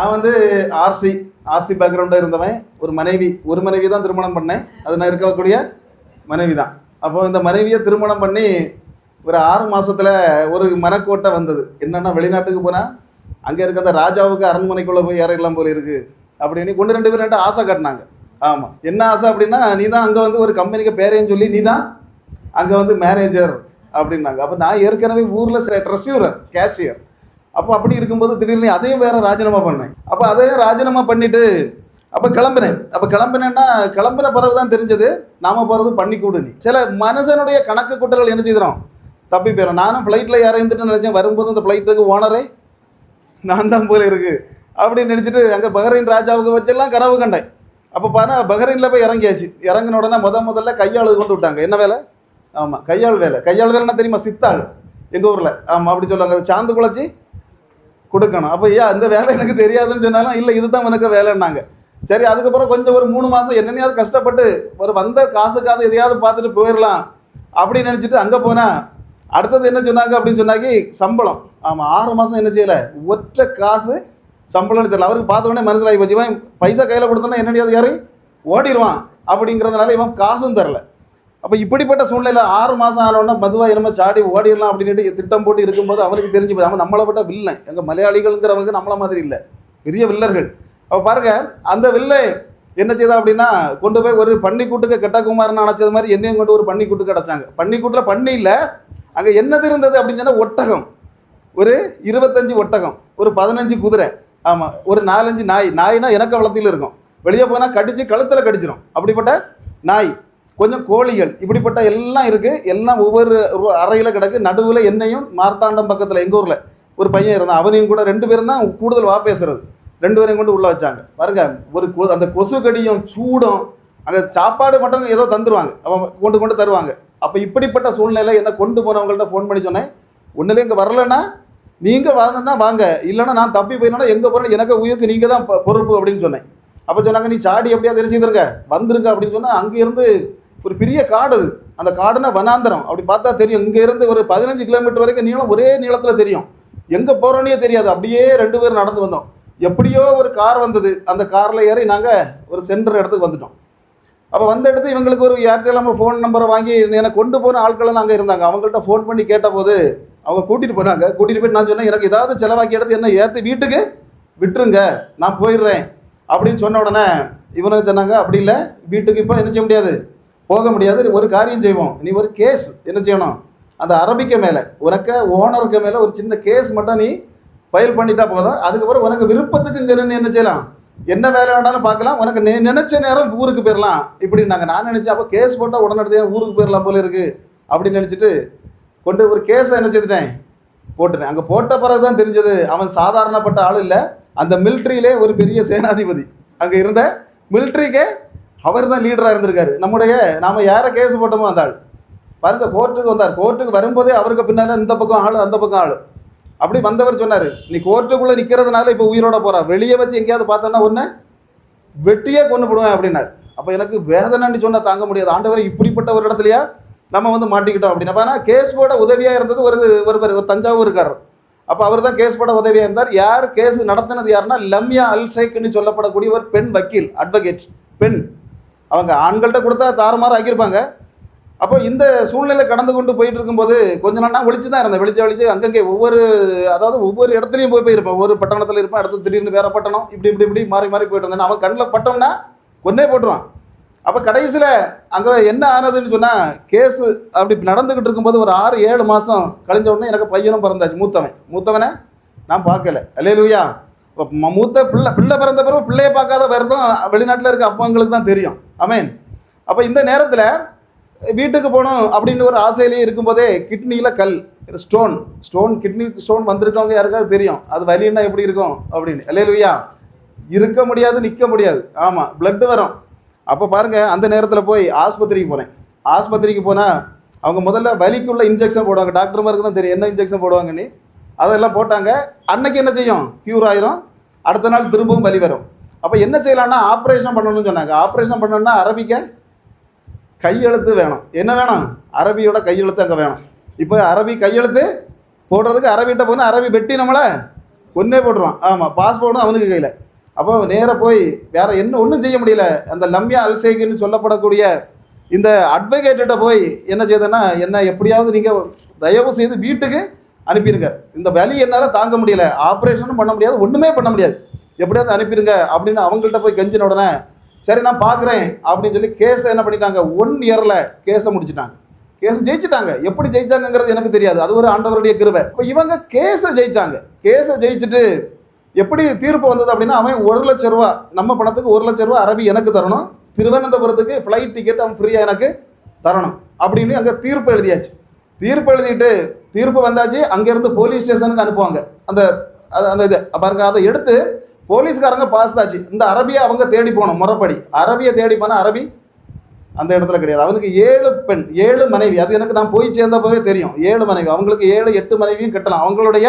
நான் வந்து RC RC பேக்ரவுண்டாக இருந்தவன் ஒரு மனைவி ஒரு மனைவி தான் திருமணம் பண்ணேன். அது நான் இருக்கக்கூடிய மனைவி தான். அப்போ இந்த மனைவியை திருமணம் பண்ணி ஒரு ஆறு மாதத்தில் ஒரு மனக்கோட்டை வந்தது. என்னன்னா வெளிநாட்டுக்கு போனால் அங்கே இருக்க அந்த ராஜாவுக்கு அரண்மனைக்குள்ளே போய் இறங்கலாம் போல இருக்குது அப்படின்னு கொண்டு ரெண்டு பேரும் ரெண்டு ஆசை காட்டினாங்க. ஆமாம் என்ன ஆசை அப்படின்னா நீ தான் அங்கே வந்து ஒரு கம்பெனிக்கு பேரையும் சொல்லி நீ தான் அங்கே வந்து மேனேஜர் அப்படின்னாங்க. அப்போ நான் ஏற்கனவே ஊரில் ட்ரெஸ்யூரர் கேஷியர் அப்போ அப்படி இருக்கும்போது திடீர்னு அதையும் வேற ராஜினாமா பண்ணேன். அப்போ அதையும் ராஜினாமா பண்ணிட்டு அப்போ கிளம்பினேன். அப்போ கிளம்பினேன்னா கிளம்பின பிறகு தான் தெரிஞ்சது நாம் போகிறது பண்ணிக்கூடுனி சில மனுஷனுடைய கணக்கு குற்றங்கள் என்ன செய்கிறோம் தப்பி போயிடும் நானும் ஃப்ளைட்டில் இறந்துட்டு நினச்சேன் வரும்போது இந்த ஃப்ளைட்டுக்கு ஓனரே நான் தான் போல இருக்கு. அப்படின்னு நினச்சிட்டு அங்கே பஹ்ரைன் ராஜாவுக்கு வச்செல்லாம் கனவு கண்டேன். அப்போ பார்த்தா பஹ்ரைனில் போய் இறங்கியாச்சு. இறங்கின உடனே முத முதல்ல கையாளு கொண்டு விட்டாங்க. என்ன வேலை? ஆமாம் கையாள் வேலை. கையாள் வேலைன்னா தெரியுமா? சித்தாள். எங்கள் ஊரில். ஆமாம் அப்படி சொல்லுவாங்க. சாந்து குழச்சி கொடுக்கணும். அப்போ ஏன் அந்த வேலை எனக்கு தெரியாதுன்னு சொன்னாலும் இல்லை இதுதான் எனக்கு வேலைன்னாங்க. சரி அதுக்கப்புறம் கொஞ்சம் ஒரு மூணு மாதம் என்னென்னையாவது கஷ்டப்பட்டு ஒரு வந்த காசுக்காவது எதையாவது பார்த்துட்டு போயிடலாம் அப்படின்னு நினச்சிட்டு அங்கே போனால் அடுத்தது என்ன சொன்னாங்க அப்படின்னு சொன்னாக்கி சம்பளம். ஆமாம் ஆறு மாதம் என்ன செய்யலை? ஒற்றை காசு சம்பளம்னு தெரியல. அவருக்கு பார்த்த உடனே மனசிலாகி போச்சு. இவன் பைசா கையில் கொடுத்தோன்னா என்னடியாவது யாரு ஓடிடுவான் அப்படிங்கிறதுனால இவன் காசும் தரல. அப்போ இப்படிப்பட்ட சூழ்நிலை ஆறு மாதம் ஆனோடனே மதுவாக என்னமோ சாடி ஓடிடலாம் அப்படின்ட்டு திட்டம் போட்டு இருக்கும்போது அவருக்கு தெரிஞ்சு போய் அவன் நம்மளை விட்ட வில்லை எங்கள் மலையாளிகள்ங்கிறவங்க நம்மள மாதிரி இல்லை. பெரிய வில்லர்கள். அப்போ பாருங்க அந்த வில்லை என்ன செய்தா அப்படின்னா கொண்டு போய் ஒரு பன்னிக்கூட்டுக்கு கெட்டகுமாரன் அணைச்சது மாதிரி என்னையும் கொண்டு ஒரு பன்னிக்கூட்டுக்கு கிடச்சாங்க. பன்னிக்கூட்டில் பண்ணி இல்லை. அங்கே என்னது இருந்தது அப்படின்னு சொன்னால் ஒட்டகம். ஒரு இருபத்தஞ்சு ஒட்டகம். ஒரு பதினஞ்சு குதிரை. ஆமாம் ஒரு நாலஞ்சு நாய். நாய்னா எனக்கு வளத்தில் இருக்கும். வெளியே போனால் கடிச்சு கழுத்தில் கடிச்சிடும் அப்படிப்பட்ட நாய். கொஞ்சம் கோழிகள் இப்படிப்பட்ட எல்லாம் இருக்குது எல்லாம் ஒவ்வொரு அறையில் கிடக்கு. நடுவில் என்னையும் மார்த்தாண்டம் பக்கத்தில் எங்கள் ஊரில் ஒரு பையன் இருந்தான். அவனையும் கூட ரெண்டு பேரும் தான் கூடுதல் வா பேசுறது. ரெண்டு பேரையும் கொண்டு உள்ளே வச்சாங்க. பாருங்க ஒரு கொ அந்த கொசு கடியும் சூடும் அங்கே சாப்பாடு மட்டும் ஏதோ தந்துருவாங்க. அவன் கொண்டு கொண்டு தருவாங்க. அப்போ இப்படிப்பட்ட சூழ்நிலை என்ன கொண்டு போனவங்கள்ட்ட ஃபோன் பண்ணி சொன்னேன். ஒன்றுல இங்கே வரலன்னா நீங்கள் வரணுன்னா வாங்க. இல்லைன்னா நான் தப்பி போயினா எங்கே போகிறேன் எனக்கு உயிருக்கு நீங்கள் தான் பொறுப்பு அப்படின்னு சொன்னேன். அப்போ சொன்னாங்க நீ சாடி எப்படியா தெரிஞ்சுருங்க வந்துருங்க அப்படின்னு சொன்னால் அங்கேருந்து ஒரு பெரிய காடு அது. அந்த காடுனா வனாந்தரம். அப்படி பார்த்தா தெரியும். இங்கேருந்து ஒரு பதினஞ்சு கிலோமீட்டர் வரைக்கும் நீளம் ஒரே நீளத்தில் தெரியும். எங்கே போகிறோன்னே தெரியாது. அப்படியே ரெண்டு பேரும் நடந்து வந்தோம். எப்படியோ ஒரு கார் வந்தது. அந்த காரில் ஏறி நாங்கள் ஒரு சென்டர் இடத்துக்கு வந்துட்டோம். அப்போ வந்த இடத்து இவங்களுக்கு ஒரு யார்கிட்ட நம்ம ஃபோன் நம்பரை வாங்கி என்னை கொண்டு போன ஆட்களும் அங்கே இருந்தாங்க. அவங்கள்ட்ட ஃபோன் பண்ணி கேட்டபோது அவங்க கூட்டிகிட்டு போனாங்க. கூட்டிகிட்டு போய் நான் சொன்னேன் எனக்கு ஏதாவது செலவாக்கி எடுத்து என்ன ஏற்றி வீட்டுக்கு விட்டுருங்க. நான் போயிடுறேன். அப்படின்னு சொன்ன உடனே இவனுக்கு சொன்னாங்க அப்படி இல்லை. வீட்டுக்கு இப்போ என்ன செய்ய முடியாது? போக முடியாது. ஒரு காரியம் செய்வோம். நீ ஒரு கேஸ் என்ன செய்யணும்? அந்த அரபிக்க மேலே உனக்கு ஓனருக்கு மேலே ஒரு சின்ன கேஸ் மட்டும் நீ ஃபைல் பண்ணிட்டா போதும். அதுக்கப்புறம் உனக்கு விருப்பத்துக்கு இங்கே என்ன செய்யலாம்? என்ன வேலை வேணாலும் பார்க்கலாம். உனக்கு நெ நினச்ச நேரம் ஊருக்கு போயிடலாம் நாங்கள் நான் நினச்சேன் அப்போ கேஸ் போட்டால் உடனடியாக ஊருக்கு போயிடலாம் போல இருக்குது அப்படின்னு நினச்சிட்டு கொண்டு ஒரு கேஸை என்ன செய்துட்டேன்? போட்டுட்டேன். அங்கே போட்ட பிறகு தான் தெரிஞ்சது. அவன் சாதாரணப்பட்ட ஆள் இல்லை. அந்த மிலிட்ரியிலே ஒரு பெரிய சேனாதிபதி. அங்கே இருந்த மிலிட்ரிக்கே அவர் தான் லீடராக இருந்திருக்காரு. நம்முடைய நாம யாரை கேஸ் போட்டோமோ அந்த ஆள் பாருங்க கோர்ட்டுக்கு வந்தார். கோர்ட்டுக்கு வரும்போதே அவருக்கு பின்னால் இந்த பக்கம் ஆள் அந்த பக்கம் ஆள். அப்படி வந்தவர் சொன்னார் நீ கோர்ட்டுக்குள்ளே நிற்கிறதுனால இப்போ உயிரோட போகிறா வெளியே வச்சு எங்கேயாவது பார்த்தோன்னா ஒன்று வெட்டியே கொண்டு போடுவேன் அப்படின்னார். அப்போ எனக்கு வேதனைன்னு சொன்னால் தாங்க முடியாது. ஆண்டவர் இப்படிப்பட்ட ஒரு இடத்துலையா நம்ம வந்து மாட்டிக்கிட்டோம் அப்படின்னு. ஆனால் கேஸ் போட உதவியாக இருந்தது ஒரு ஒரு தஞ்சாவூர் ஒரு அப்போ அவர் தான் கேஸ் போட உதவியாக இருந்தார். யார் கேஸ் நடத்தினது யாருன்னா லம்யா அல் சொல்லப்படக்கூடிய ஒரு பெண் வக்கீல் அட்வொகேட் பெண். அவங்க ஆண்கள்கிட்ட கொடுத்தா தாறுமாறு ஆக்கியிருப்பாங்க. அப்போ இந்த சூழ்நிலை கடந்து கொண்டு போயிட்டு இருக்கும்போது கொஞ்ச நாள் நான் ஒழிச்சு தான் இருந்தேன். வெளிச்சு வெளிச்சு அங்கங்கே ஒவ்வொரு அதாவது ஒவ்வொரு இடத்துலையும் போய் போயிருப்பேன் ஒவ்வொரு பட்டணத்தில் இருப்பேன். அடுத்து திடீர்னு வேற பட்டணம் இப்படி இப்படி இப்படி மாறி மாறி போயிட்டு இருந்தேன். அவன் கண்ணில் பட்டோம்னா கொன்னே போட்டுருவான். அப்போ கடைசியில் அங்கே என்ன ஆனதுன்னு சொன்னால் கேஸு அப்படி நடந்துக்கிட்டு இருக்கும்போது ஒரு ஆறு ஏழு மாதம் கழிஞ்ச உடனே எனக்கு பையனும் பிறந்தாச்சு. மூத்தவன். மூத்தவனை நான் பார்க்கல. அல்லேலூயா. இப்போ மூத்த பிள்ளை பிள்ளை பிறந்த பிறகு பிள்ளையை பார்க்காத வருத்தம் வெளிநாட்டில் இருக்க அப்பங்களுக்கு தான் தெரியும். அமேன் அப்போ இந்த நேரத்தில் வீட்டுக்கு போகணும் அப்படின்னு ஒரு ஆசையிலேயே இருக்கும்போதே கிட்னியில் கல் ஸ்டோன் ஸ்டோன் கிட்னி ஸ்டோன் வந்திருக்கவங்க யாருக்காவது தெரியும்? அது வலின்னா எப்படி இருக்கும்? அப்படின்னு. இல்லையா இருக்க முடியாது நிற்க முடியாது. ஆமாம் பிளட்டு வரும். அப்போ பாருங்கள் அந்த நேரத்தில் போய் ஆஸ்பத்திரிக்கு போகிறேன் ஆஸ்பத்திரிக்கு போனால் அவங்க முதல்ல வலிக்குள்ள இன்ஜெக்ஷன் போடுவாங்க. டாக்டர்மாருக்கு தான் தெரியும் என்ன இன்ஜெக்ஷன் போடுவாங்கன்னு. அதெல்லாம் போட்டாங்க. அன்னைக்கு என்ன செய்யும்? க்யூர் ஆயிரும். அடுத்த நாள் திரும்பவும் வலி வரும். அப்போ என்ன செய்யலாம்னா ஆப்ரேஷன் பண்ணணும்னு சொன்னாங்க. ஆப்ரேஷன் பண்ணணும்னா அரபிக்க கையெழுத்து வேணும். என்ன வேணும்? அரபியோட கையெழுத்து அங்கே வேணும். இப்போ அரபி கையெழுத்து போடுறதுக்கு அரபிகிட்ட போனால் அரபி வெட்டி நம்மளை கொன்னே போட்டுருவான். ஆமாம் பாஸ்போர்ட்டும் அவனுக்கு கையில். அப்போ நேராக போய் வேறு என்ன ஒன்றும் செய்ய முடியல. அந்த லம்யா அல்சேகின்னு சொல்லப்படக்கூடிய இந்த அட்வொகேட்டிட்ட போய் என்ன செய்தேன்னா என்ன எப்படியாவது நீங்கள் தயவு செய்து வீட்டுக்கு அனுப்பிடுங்க இந்த வலி என்னால் தாங்க முடியல. ஆப்ரேஷனும் பண்ண முடியாது ஒன்றுமே பண்ண முடியாது. எப்படியாவது அனுப்பிடுங்க அப்படின்னு அவங்கள்ட்ட போய் கெஞ்சின உடனே சரி நான் பார்க்குறேன் அப்படின்னு சொல்லி கேஸை என்ன பண்ணிட்டாங்க? ஒன் இயரில் கேஸை முடிச்சிட்டாங்க. கேஸ் ஜெயிச்சிட்டாங்க. எப்படி ஜெயிச்சாங்கங்கிறது எனக்கு தெரியாது. அது ஒரு ஆண்டவருடைய கிருவை இப்போ இவங்க கேஸை ஜெயிச்சாங்க. கேஸை ஜெயிச்சுட்டு எப்படி தீர்ப்பு வந்தது அப்படின்னா அவன் ஒரு லட்ச ரூபா நம்ம பணத்துக்கு ஒரு லட்ச ரூபா அரபி எனக்கு தரணும். திருவனந்தபுரத்துக்கு ஃப்ளைட் டிக்கெட் அவன் ஃப்ரீயாக எனக்கு தரணும். அப்படின்னு அங்கே தீர்ப்பு எழுதியாச்சு. தீர்ப்பு எழுதிட்டு தீர்ப்பு வந்தாச்சு. அங்கேருந்து போலீஸ் ஸ்டேஷனுக்கு அனுப்புவாங்க. அந்த அது- அந்த இது பாருங்க அதை எடுத்து போலீஸ்காரங்க பாஸ் தாச்சு இந்த அரபியை அவங்க தேடி போகணும் முறைப்படி. அரபியை தேடி போனால் அரபி அந்த இடத்துல கிடையாது. அவனுக்கு ஏழு பெண் ஏழு மனைவி. அது எனக்கு நான் போய் சேர்ந்தப்பவே தெரியும். ஏழு மனைவி. அவங்களுக்கு ஏழு எட்டு மனைவியும் கட்டலாம். அவங்களுடைய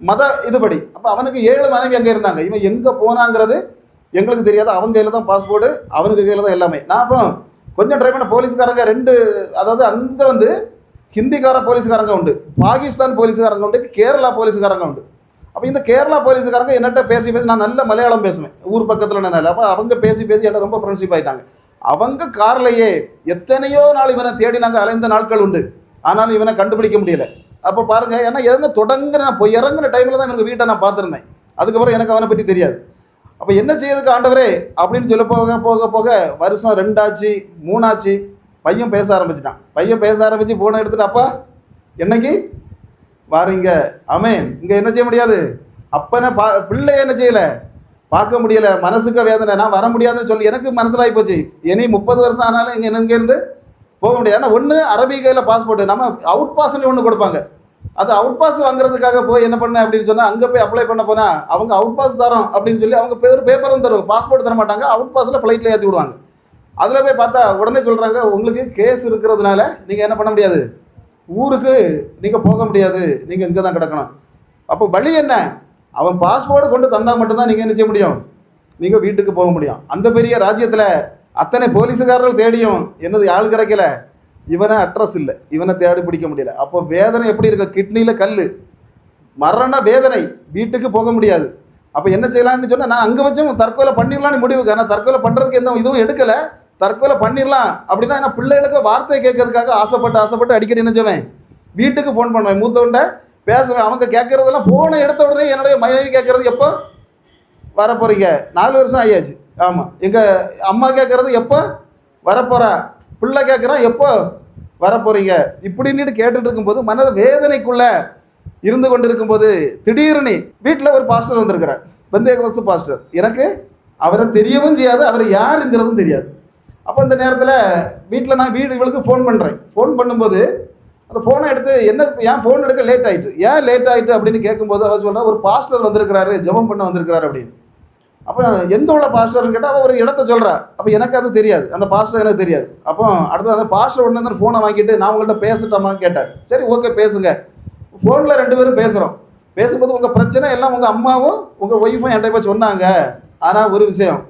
மத இதுபடி. அப்போ அவனுக்கு ஏழு மனைவி அங்கே இருந்தாங்க. இவன் எங்கே போனாங்கிறது எங்களுக்கு தெரியாது. அவங்க கையில் தான் பாஸ்போர்ட்டு அவனுக்கு கையில் தான் எல்லாமே. நான் அப்போ கொஞ்சம் ட்ரை பண்ண போலீஸ்காரங்க ரெண்டு அதாவது அங்கே வந்து ஹிந்திக்கார போலீஸ்காரங்க உண்டு. பாகிஸ்தான் போலீஸ்காரங்க உண்டு. கேரளா போலீஸ்காரங்க உண்டு. அப்போ இந்த கேரளா போலீஸ்காரங்க என்னட்ட பேசி பேசி நான் நல்ல மலையாளம் பேசுவேன். ஊர் பக்கத்தில் நான் அப்போ அவங்க பேசி பேசி என்ன ரொம்ப ஃப்ரெண்ட்ஷிப் ஆயிட்டாங்க. அவங்க கார்லையே எத்தனையோ நாள் இவனை தேடி நாங்கள் அலைந்த நாட்கள் உண்டு. ஆனாலும் இவனை கண்டுபிடிக்க முடியல. அப்போ பாருங்க ஏன்னா எதுனா தொடங்குற நான் போய் இறங்குற டைமில் தான் எனக்கு வீட்டை நான் பார்த்துருந்தேன். அதுக்கப்புறம் எனக்கு அவனை பற்றி தெரியாது. அப்போ என்ன செய்யறதுக்கு ஆண்டவரே? அப்படின்னு சொல்ல போக போக போக வருஷம் ரெண்டாச்சு மூணாச்சு பையன் பேச ஆரம்பிச்சிட்டான். பையன் பேச ஆரம்பிச்சு போனை எடுத்துட்டு அப்பா என்னைக்கு? வாரீங்க. அமேன் இங்கே என்ன செய்ய முடியாது? அப்பனை பா பிள்ளை என்ன செய்யலை? பார்க்க முடியல. மனசுக்கு வேதனை. நான் வர முடியாதுன்னு சொல்லி எனக்கு மனசிலாகி போச்சு. இனி முப்பது வருஷம் ஆனாலும் இங்கே இங்கேருந்து போக முடியாது. ஆனால் ஒன்று அரபி கையில் பாஸ்போர்ட் நம்ம அவுட் பாஸ்ன்னு ஒன்று கொடுப்பாங்க. அது அவுட் பாஸ் வாங்குறதுக்காக போய் என்ன பண்ண அப்படின்னு சொன்னால் அங்கே போய் அப்ளை பண்ண போனால் அவங்க அவுட் பாஸ் தரோம் அப்படின்னு சொல்லி அவங்க பேர் பேப்பரும் தரும். பாஸ்போர்ட் தர மாட்டாங்க. அவுட் பாஸில் ஃப்ளைட்டில் ஏற்றி விடுவாங்க. அதில் போய் பார்த்தா உடனே சொல்கிறாங்க உங்களுக்கு கேஸ் இருக்கிறதுனால நீங்கள் என்ன பண்ண முடியாது? ஊருக்கு நீங்கள் போக முடியாது. நீங்கள் இங்கே தான் கிடக்கணும். அப்போ வழி என்ன? அவன் பாஸ்போர்ட் கொண்டு தந்தால் மட்டும்தான் நீங்கள் என்ன செய்ய முடியும்? நீங்கள் வீட்டுக்கு போக முடியும். அந்த பெரிய ராஜ்யத்தில் அத்தனை போலீஸுக்காரர்கள் தேடியும் என்னது ஆள் கிடைக்கல. இவனை அட்ரஸ் இல்லை. இவனை தேடி பிடிக்க முடியல. அப்போ வேதனை எப்படி இருக்க? கிட்னியில் கல் மரண வேதனை. வீட்டுக்கு போக முடியாது. அப்போ என்ன செய்யலாம்னு சொன்னால் நான் அங்கே வச்சும் தற்கொலை பண்ணிடலாம்னு முடிவுக்கு. ஆனால் தற்கொலை பண்ணுறதுக்கு எந்த இதுவும் எடுக்கலை. தற்கொலை பண்ணிடலாம் அப்படின்னா நான் பிள்ளைகளுக்கு வார்த்தை கேட்கறதுக்காக ஆசைப்பட்டு ஆசைப்பட்டு அடிக்கடி நினைச்சவன். வீட்டுக்கு ஃபோன் பண்ணுவேன். மூத்தவன்ட்ட பேசுவேன். அவங்க கேட்கறதெல்லாம் ஃபோனை எடுத்த உடனே என்னுடைய மனைவி கேட்கறது எப்போ வர போகிறீங்க நாலு வருஷம் ஆயாச்சு. ஆமாம் எங்கள் அம்மா கேட்குறது எப்போ வரப்போகிறா பிள்ளை கேட்குறான் எப்போ வரப்போகிறீங்க இப்படின்னு கேட்டுட்டு இருக்கும்போது மன வேதனைக்குள்ளே இருந்து கொண்டு இருக்கும்போது திடீர்னு வீட்டில் ஒரு பாஸ்டர் வந்திருக்கிறார். பந்தேகவஸ்து பாஸ்டர் எனக்கு அவரை தெரியவும் செய்யாது அவர் யாருங்கிறதும் தெரியாது. அப்போ இந்த நேரத்தில் வீட்டில் நான் வீடு இவளுக்கு ஃபோன் பண்ணுறேன் ஃபோன் பண்ணும்போது அந்த ஃபோனை எடுத்து என்ன ஏன் ஃபோன் எடுக்க லேட் ஆகிட்டு ஏன் லேட் ஆகிட்டு அப்படின்னு கேட்கும்போது அவர் சொல்கிறேன் ஒரு பாஸ்டர் வந்திருக்கிறாரு ஜெபம் பண்ண வந்திருக்கிறாரு அப்படின்னு. அப்போ எந்த உள்ள பாஸ்டர்னு கேட்டால் அவள் ஒரு இடத்த சொல்கிறா அப்போ எனக்கு அது தெரியாது. அந்த பாஸ்டர் எனக்கு தெரியாது. அப்போ அடுத்து அந்த பாஸ்டர் உடனே அந்த ஃபோனை வாங்கிட்டு நான் உங்கள்கிட்ட பேசட்டாமான்னு கேட்டார். சரி ஓகே பேசுங்க. ஃபோனில் ரெண்டு பேரும் பேசுகிறோம் பேசும்போது உங்கள் பிரச்சனை எல்லாம் உங்கள் அம்மாவும் உங்கள் ஒய்ஃபும் என்கிட்ட சொன்னாங்க. ஆனால் ஒரு விஷயம்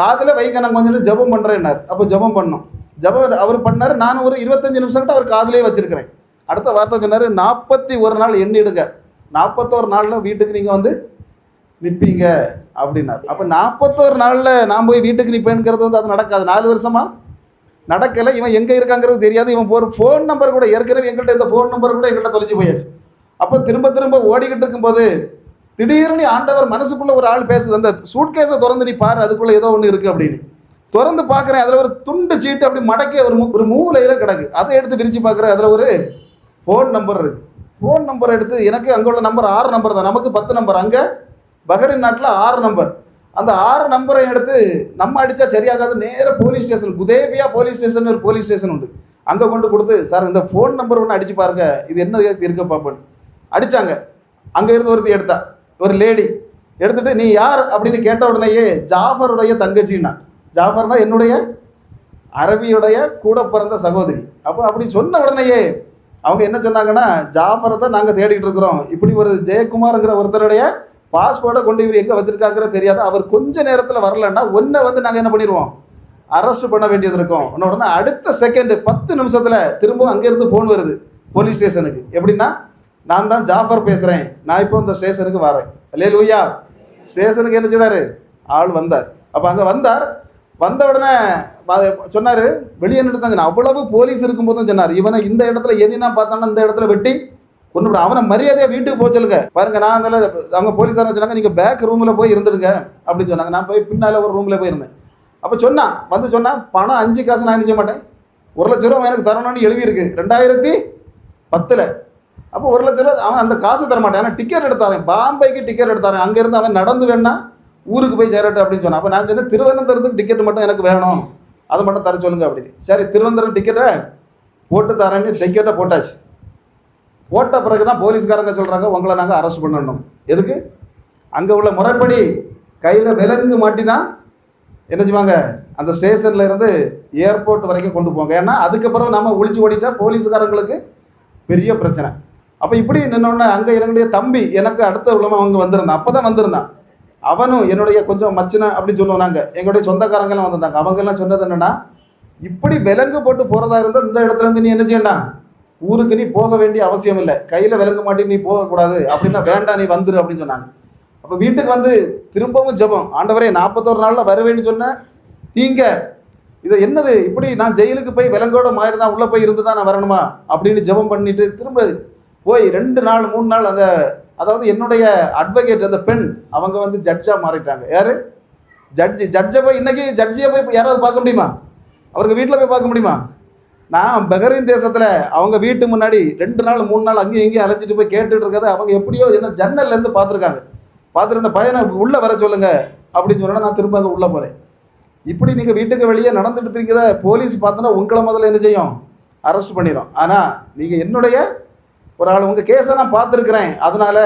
காதில் வைக்க நான் கொஞ்சம் நேரம் ஜெபம் பண்ணுறேன்னார் அப்போ ஜெபம் பண்ணோம். ஜெபம் அவர் பண்ணார். நான் ஒரு இருபத்தஞ்சு நிமிஷம் கிட்ட அவர் காதிலே வச்சுருக்கிறேன். அடுத்த வார்த்தை சொன்னார் நாற்பத்தி ஒரு நாள் எண்ணிடுங்க நாற்பத்தோரு நாளில் வீட்டுக்கு நீங்கள் வந்து நிற்பீங்க அப்படின்னார். அப்போ நாற்பத்தோரு நாளில் நான் போய் வீட்டுக்கு நிற்பேங்கிறது வந்து அது நடக்காது. நாலு வருஷமாக நடக்கலை. இவன் எங்கே இருக்காங்கிறது தெரியாது. இவன் ஒரு ஃபோன் நம்பர் கூட ஏற்கனவே எங்கள்கிட்ட இந்த ஃபோன் நம்பர் கூட எங்கள்கிட்ட தொலைச்சி போயாச்சு. அப்போ திரும்ப திரும்ப ஓடிக்கிட்டு இருக்கும்போது திடீர்னு ஆண்டவர் மனசுக்குள்ளே ஒரு ஆள் பேசுது அந்த சூட்கேஸை திறந்து நீ பாரு அதுக்குள்ளே ஏதோ ஒன்று இருக்குது அப்படின்னு. திறந்து பார்க்குறேன் அதில் ஒரு துண்டு சீட்டு அப்படி மடக்கி ஒரு மூ- ஒரு மூலையில் கிடக்கு. அதை எடுத்து விரித்து பார்க்குறேன் அதில் ஒரு ஃபோன் நம்பர் ஃபோன் நம்பர் எடுத்து எனக்கு அங்கே உள்ள நம்பர் ஆறு நம்பர் தான். நமக்கு பத்து நம்பர் அங்கே பஹ்ரைன் நாட்டில் ஆறு நம்பர் அந்த ஆறு நம்பரை எடுத்து நம்ம அடித்தா சரியாகாது. நேராக போலீஸ் ஸ்டேஷன் குதேபியா போலீஸ் ஸ்டேஷன் ஒரு போலீஸ் ஸ்டேஷன் உண்டு. அங்கே கொண்டு கொடுத்து சார் இந்த ஃபோன் நம்பர் ஒன்று அடிச்சு பாருங்க. இது என்ன இருக்க பார்ப்பேன் அடித்தாங்க அங்கே இருந்து ஒருத்தி எடுத்தா. ஒரு லேடி எடுத்துட்டு நீ யார்? அப்படின்னு கேட்ட உடனேயே ஜாஃபருடைய தங்கச்சின்னா. ஜாஃபர்னா என்னுடைய அரபியுடைய கூட பிறந்த சகோதரி. அப்போ அப்படி சொன்ன உடனேயே அவங்க என்ன சொன்னாங்கன்னா ஜாஃபரை தான் நாங்கள் தேடிட்டு இருக்கிறோம். இப்படி ஒரு ஜெயக்குமார்ங்கிற ஒருத்தருடைய பாஸ்போர்ட்டை கொண்டு இவர் எங்கே வச்சுருக்காங்கிற தெரியாது. அவர் கொஞ்ச நேரத்தில் வரலன்னா ஒன்றை வந்து நாங்கள் என்ன பண்ணிடுவோம் அரெஸ்ட் பண்ண வேண்டியது இருக்கும். உடனே உடனே அடுத்த செகண்ட் பத்து நிமிஷத்தில் திரும்பவும் அங்கேருந்து ஃபோன் வருது போலீஸ் ஸ்டேஷனுக்கு எப்படின்னா நான் தான் ஜாஃபர் பேசுகிறேன் நான் இப்போ இந்த ஸ்டேஷனுக்கு வரேன். இல்லையே லூயா ஸ்டேஷனுக்கு என்ன செய்தார்? ஆள் வந்தார். அப்போ அங்கே வந்தார். வந்த உடனே சொன்னார் வெளியே நிறுத்தாங்க அவ்வளவு போலீஸ் இருக்கும்போதும் சொன்னார் இவனை இந்த இடத்துல என்ன பார்த்தானா இந்த இடத்துல வெட்டி கொண்டு விட அவனை மரியாதையாக வீட்டுக்கு போக சொல்லுங்க. பாருங்க நான் அதில் அவங்க போலீஸார் சொன்னாங்க நீங்கள் பேக் ரூமில் போய் இருந்துடுங்க. அப்படின்னு சொன்னாங்க. நான் போய் பின்னால் ஒரு ரூமில் போயிருந்தேன் அப்போ சொன்னான் வந்து சொன்னால் பணம் அஞ்சு காசு நான் என்ன செய்ய மாட்டேன். ஒரு லட்ச ரூபா எனக்கு தரணும்னு எழுதியிருக்கு. ரெண்டாயிரத்தி பத்தில் அப்போ ஒரு லட்ச ரூபா அவன் அந்த காசு தரமாட்டான். ஏன்னா டிக்கெட் எடுத்தாரன். பாம்பேக்கு டிக்கெட் எடுத்தாரன். அங்கேருந்து அவன் நடந்து வேணா ஊருக்கு போய் சேரட்டும் அப்படின்னு சொன்னான். அப்போ நான் சொன்னேன் திருவனந்தபுரத்துக்கு டிக்கெட் மட்டும் எனக்கு வேணும். அதை மட்டும் தர சொல்லுங்க அப்படின்னு. சரி திருவனந்தபுரம் டிக்கெட்டை போட்டு தரேன்னு டிக்கெட்டை போட்டாச்சு. போட்ட பிறகு தான் போலீஸ்காரங்க சொல்கிறாங்க உங்களை நாங்கள் அரெஸ்ட் பண்ணணும். எதுக்கு? அங்கே உள்ள முறைப்படி கையில் விலங்கு மாட்டி தான் என்ன செய்வாங்க? அந்த ஸ்டேஷனில் இருந்து ஏர்போர்ட் வரைக்கும் கொண்டு போங்க. ஏன்னா அதுக்கப்புறம் நம்ம ஒழிச்சு ஓடிட்டா போலீஸ்காரங்களுக்கு பெரிய பிரச்சனை. அப்போ இப்படி நின்னோடனே அங்கே என்னுடைய தம்பி எனக்கு அடுத்த உள்ளவன் அவங்க வந்திருந்தான். அப்போ தான் வந்திருந்தான். அவனும் என்னுடைய கொஞ்சம் மச்சின அப்படின்னு சொல்லுவோம் நாங்கள் எங்களுடைய சொந்தக்காரங்கெல்லாம் வந்திருந்தாங்க. அவங்கெல்லாம் சொன்னது என்னென்னா இப்படி விலங்கு போட்டு போகிறதா இருந்தால் இந்த இடத்துல இருந்து நீ என்ன செய்யணா ஊருக்கு நீ போக வேண்டிய அவசியம் இல்லை. கையில் விலங்கு மாட்டி நீ போகக்கூடாது. அப்படின்னா வேண்டாம் நீ வந்துரு அப்படின்னு சொன்னாங்க. அப்போ வீட்டுக்கு வந்து திரும்பவும் ஜெபம். ஆண்டவரே நாற்பத்தோரு நாளில் வருவேன்னு சொன்னேன் நீங்கள் இது என்னது? இப்படி நான் ஜெயிலுக்கு போய் விலங்கோட மாறி தான் உள்ளே போய் இருந்து தான் நான் வரணுமா? அப்படின்னு ஜெபம் பண்ணிட்டு திரும்ப போய் ரெண்டு நாள் மூணு நாள் அந்த அதாவது என்னுடைய அட்வொகேட் அந்த பெண் அவங்க வந்து ஜட்ஜாக மாறிட்டாங்க. யார்? ஜட்ஜி ஜட்ஜை போய் இன்றைக்கி ஜட்ஜியை போய் யாராவது பார்க்க முடியுமா? அவருக்கு வீட்டில் போய் பார்க்க முடியுமா? நான் பஹ்ரைன் தேசத்தில் அவங்க வீட்டு முன்னாடி ரெண்டு நாள் மூணு நாள் அங்கேயும் இங்கேயும் அழைச்சிட்டு போய் கேட்டுட்டு இருக்கதை அவங்க எப்படியோ என்ன ஜன்னல்லேருந்து பார்த்துருக்காங்க. பார்த்துருந்த பையனை உள்ளே வர சொல்லுங்கள் அப்படின்னு சொன்னால் நான் திரும்ப அங்கே உள்ளே போகிறேன் இப்படி நீங்கள் வீட்டுக்கு வெளியே நடந்துட்டு இருக்கிறத போலீஸ் பார்த்தோன்னா உங்களை முதல்ல என்ன செய்யும்? அரெஸ்ட் பண்ணிடும் ஆனால் நீங்கள் என்னுடைய ஒரு ஆள் உங்கள் கேஸை நான் பார்த்துருக்குறேன். அதனால்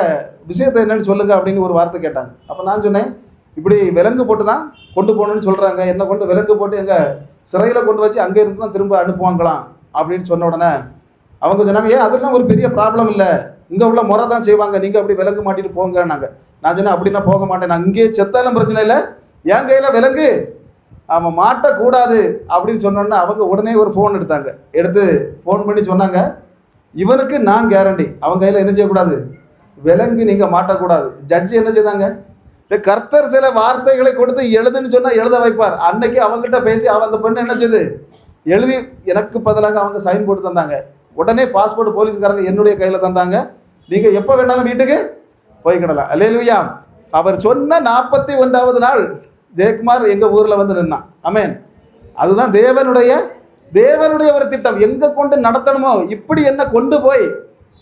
விஷயத்தை என்னென்னு சொல்லுங்கள் அப்படின்னு ஒரு வார்த்தை கேட்டாங்க. அப்போ நான் சொன்னேன் இப்படி விலங்கு போட்டு தான் கொண்டு போகணும்னு சொல்கிறாங்க என்னை கொண்டு விலங்கு போட்டு எங்கள் சிறையில் கொண்டு வச்சு அங்கே இருந்து தான் திரும்ப அனுப்புவாங்களாம் அப்படின்னு சொன்ன உடனே அவங்க சொன்னாங்க ஏன் அதெல்லாம் ஒரு பெரிய ப்ராப்ளம் இல்லை. இங்கே உள்ள முறை தான் செய்வாங்க. நீங்கள் அப்படி விலங்கு மாட்டிட்டு போங்கன்னாங்க. நான் சொன்னேன் அப்படின்னா போக மாட்டேன். நான் இங்கேயே செத்தாலும் பிரச்சனை இல்லை. என் கையில் விலங்கு. அவன் மாட்டக்கூடாது அப்படின்னு சொன்னோன்னே அவங்க உடனே ஒரு ஃபோன் எடுத்தாங்க. எடுத்து ஃபோன் பண்ணி சொன்னாங்க இவனுக்கு நான் கேரண்டி அவன் கையில் என்ன செய்யக்கூடாது? விலங்கு நீங்கள் மாட்டக்கூடாது. ஜட்ஜி என்ன செய்தாங்க? இல்லை கர்த்தர் சில வார்த்தைகளை கொடுத்து எழுதுன்னு சொன்னால் எழுத வைப்பார். அன்னைக்கு அவங்ககிட்ட பேசி அவன் அந்த பெண்ணு என்ன செய்யுது எழுதி எனக்கு பதிலாக அவங்க சைன் போட்டு தந்தாங்க. உடனே பாஸ்போர்ட் போலீஸ்காரங்க என்னுடைய கையில் தந்தாங்க. நீங்கள் எப்போ வேணாலும் வீட்டுக்கு போய்க்கிடலாம் அல்லையா அவர் சொன்ன நாற்பத்தி ஒன்றாவது நாள் ஜெயக்குமார் எங்கள் ஊரில் வந்து நின்னான். அமேன் அதுதான் தேவனுடைய தேவனுடைய ஒரு திட்டம் எங்கே கொண்டு நடத்தணுமோ இப்படி என்ன கொண்டு போய்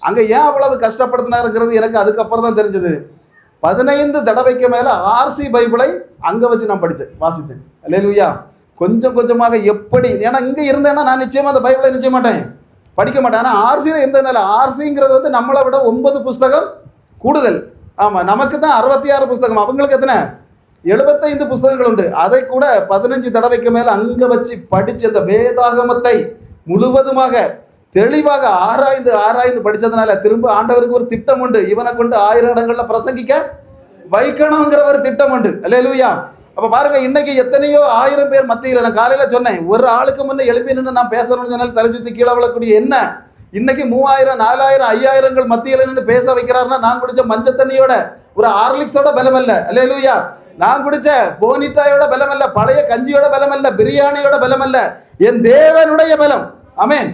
அங்கே ஏன் அவ்வளவு கஷ்டப்படுத்தினாருங்கிறது எனக்கு அதுக்கப்புறம் தான் தெரிஞ்சது. பதினைந்து தடவைக்கு மேலே ஆர்சி பைபிளை அங்கே வச்சு நான் படித்தேன் வாசித்தேன் இல்லையா கொஞ்சம் கொஞ்சமாக எப்படி ஏன்னா இங்கே இருந்தேன்னா நான் நிச்சயமாக அந்த பைபிளை நிச்சய மாட்டேன். படிக்க மாட்டேன். ஆனால் ஆர்சியில் இருந்ததுனால ஆர்சிங்கிறது வந்து நம்மளை விட ஒன்பது புஸ்தகம் கூடுதல். ஆமாம் நமக்கு தான் அறுபத்தி ஆறு புஸ்தகம். அவங்களுக்கு எத்தனை? எழுபத்தைந்து புஸ்தகங்கள் உண்டு அதை கூட பதினஞ்சு தடவைக்கு மேலே அங்கே வச்சு படித்து அந்த வேதாகமத்தை முழுவதுமாக தெளிவாக ஆராய்ந்து ஆராய்ந்து படித்ததுனால திரும்ப ஆண்டவருக்கு ஒரு திட்டம் உண்டு இவனை கொண்டு ஆயிரம் இடங்களில் பிரசங்கிக்க வைக்கணுங்கிற ஒரு திட்டம் உண்டு அல்லேலூயா. அப்போ பாருங்க இன்னைக்கு எத்தனையோ ஆயிரம் பேர் மத்தியில் நான் காலையில் சொன்னேன் ஒரு ஆளுக்கு முன்னே எழுப்பி நின்று நான் பேசணும்னு சொன்னால் தலை சுற்றி கீழே விழக்கூடிய என்ன? இன்னைக்கு மூவாயிரம் நாலாயிரம் ஐயாயிரங்கள் மத்தியில் நின்று பேச வைக்கிறாருன்னா நான் குடிச்ச மஞ்சள் தண்ணியோட ஒரு ஹார்லிக்ஸோட பலம் அல்ல. லூயா நான் குடிச்ச போனிட்டாயோட பலம் அல்ல பழைய கஞ்சியோட பலம் அல்ல பிரியாணியோட பலம் அல்ல என் தேவனுடைய பலம். அமேன்